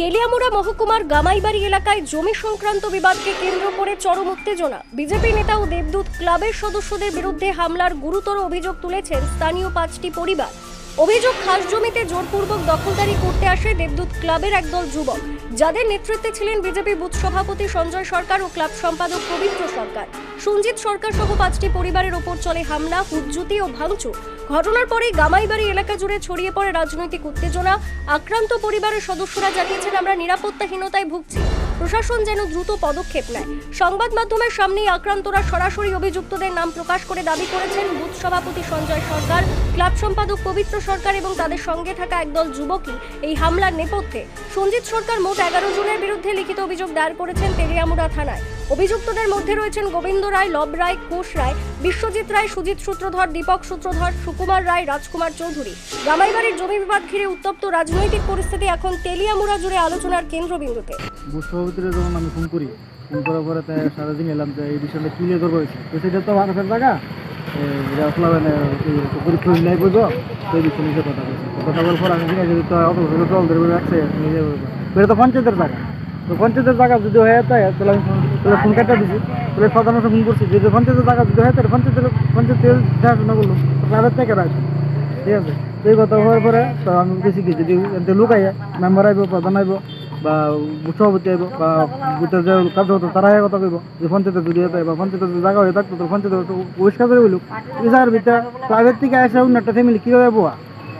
তেলিয়ামুড়া মহকুমার গামাইবাড়ি এলাকায় জমি সংক্রান্ত বিবাদকে কেন্দ্র করে চরম উত্তেজনা। বিজেপি নেতা ও দেবদূত ক্লাবের সদস্যদের বিরুদ্ধে হামলার গুরুতর অভিযোগ তুলেছেন স্থানীয় পাঁচটি পরিবার। অভিযোগ, খাস জমিতে জোরপূর্বক দখলদারি করতে আসে দেবদূত ক্লাবের একদল যুবক। যাদের নেতৃত্বে ছিলেন বিজেপি বুথ সভাপতি সঞ্জয় সরকার ও ক্লাব সম্পাদক পবিত্র সরকার। সঞ্জিত সরকার সহ পাঁচটি পরিবারের ওপর চলে হামলা হুজ্জুতি ও ভাঙচুর। ঘটনার পরেই গামাইবাড়ি এলাকা জুড়ে ছড়িয়ে পড়ে রাজনৈতিক উত্তেজনা। আক্রান্ত পরিবারের সদস্যরা জানিয়েছেন, আমরা নিরাপত্তাহীনতায় ভুগছি। প্রশাসন যেন দ্রুত পদক্ষেপ নেয়। সংবাদ মাধ্যমের সামনেই আক্রান্তরা সরাসরি অভিযুক্তদের নাম প্রকাশ করে দাবি করেছেন বুথ সভাপতি সঞ্জয় সরকার, ক্লাব সম্পাদক পবিত্র সরকার এবং তাদের সঙ্গে থাকা একদল যুবকই এই হামলার নেপথ্যে। সঞ্জিত সরকার মোট এগারো জনের বিরুদ্ধে লিখিত অভিযোগ দায়ের করেছেন তেলিয়ামুড়া থানায়। অভিযুক্তদের মধ্যে রয়েছেন গোবিন্দ রায়, লব রায় কোষ রায়, বিশ্বজিৎ রায়, সুজিত সূত্রধর, দীপক সূত্রধর, সুকুমার রায়, রাজকুমার চৌধুরী। জামাইবাড়ির জমি বিবাদ ঘিরে উত্তপ্ত রাজনৈতিক পরিস্থিতি এখন তেলিয়ামুড়া জুড়ে আলোচনার কেন্দ্রবিন্দুতে। বুঝতে যখন আমি ফোন করি, ফোন করার পরে সারাদিন এলাম যে এই বিষয়টা ক্লিয়ার করব তো সেটা তো মানুষের জায়গা। মানে নিয়ে কথা বলছি। কথা বলার পর আমি তো ধরে রাখছে নিজে তো পঞ্চায়েতের জায়গা। পঞ্চায়েতের জায়গা যদি হয়ে যায় তাহলে আমি ফোন- তাহলে ফোন কাটা দিছি। তাহলে ফোন করছি। যদি পঞ্চায়েতের জায়গা যদি হয় তাহলে পঞ্চায়েতের পঞ্চায়েতের দেখাশোনা করল। প্রাইভেট থেকে রাখছে ঠিক আছে? তো এই কথা হওয়ার পরে তো আমি বেশি কি যদি লোক আইয়া মেম্বার আইব প্রধান আইব বা সভাপতি আইব বা বুথের যে কাজ হতো তারা আইয়া কথা কইব যে পঞ্চায়েতে যদি হতো বা পঞ্চায়েতের যে জায়গা হয়ে থাকতো তো পঞ্চায়েতে পরিষ্কার করে বলুক। এই জায়গার ভিতরে প্রাইভেট থেকে আসে অন্য একটা ফ্যামিলি কীভাবে বোয়া?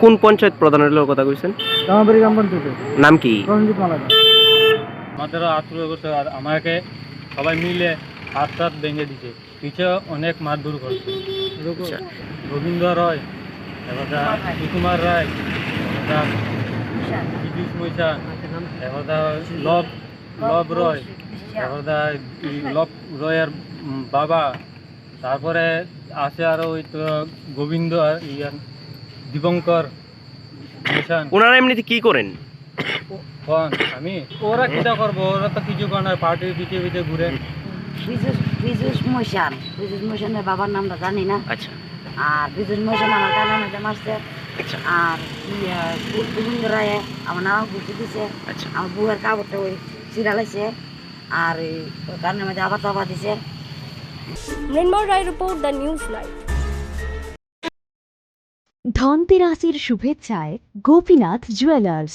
কোন পঞ্চায়েত প্রধানের কথা কইছেন? জামাবাড়ি গ্রাম পঞ্চায়েতে। নাম কি? রঞ্জিত মালাকা আমাদেরও আত্মীয় করছে আর আমাকে সবাই মিলে হাত টাত ভেঙে দিছে পিছে অনেক মারধর করছে। আচ্ছা। গোবিন্দ রয় এবার সুকুমার রায় এবার বিদ্যুৎ মৈশা এবার লব লব রয় এবার লব রয়ের বাবা তারপরে আছে আরও ওই তো গোবিন্দ আর ইয়ার দীপঙ্কর মিশন ওনারা এমনিতে কি করেন? কোন? আমি? ওরা কিটা করব? ওরা তো কিছু করে না পার্টির পিছিয়ে পিছিয়ে ঘুরে। বিজুস বিজুস মশান। বিজুস মশানের বাবার নামটা জানি না। আচ্ছা। আর বিজুস মশান আমার কানা মেজে মারছে। আচ্ছা। আর গোবিন্দ রায়ে আমার নাম বুঝে দিছে। আচ্ছা। আমার বউয়ের কাপড়টা ওই চিরালাইছে আর কানের মধ্যে আবার চাপা দিছে। Mrinmoy Roy report the news live. ধনতেরাসের শুভেচ্ছায় গোপীনাথ জুয়েলার্স।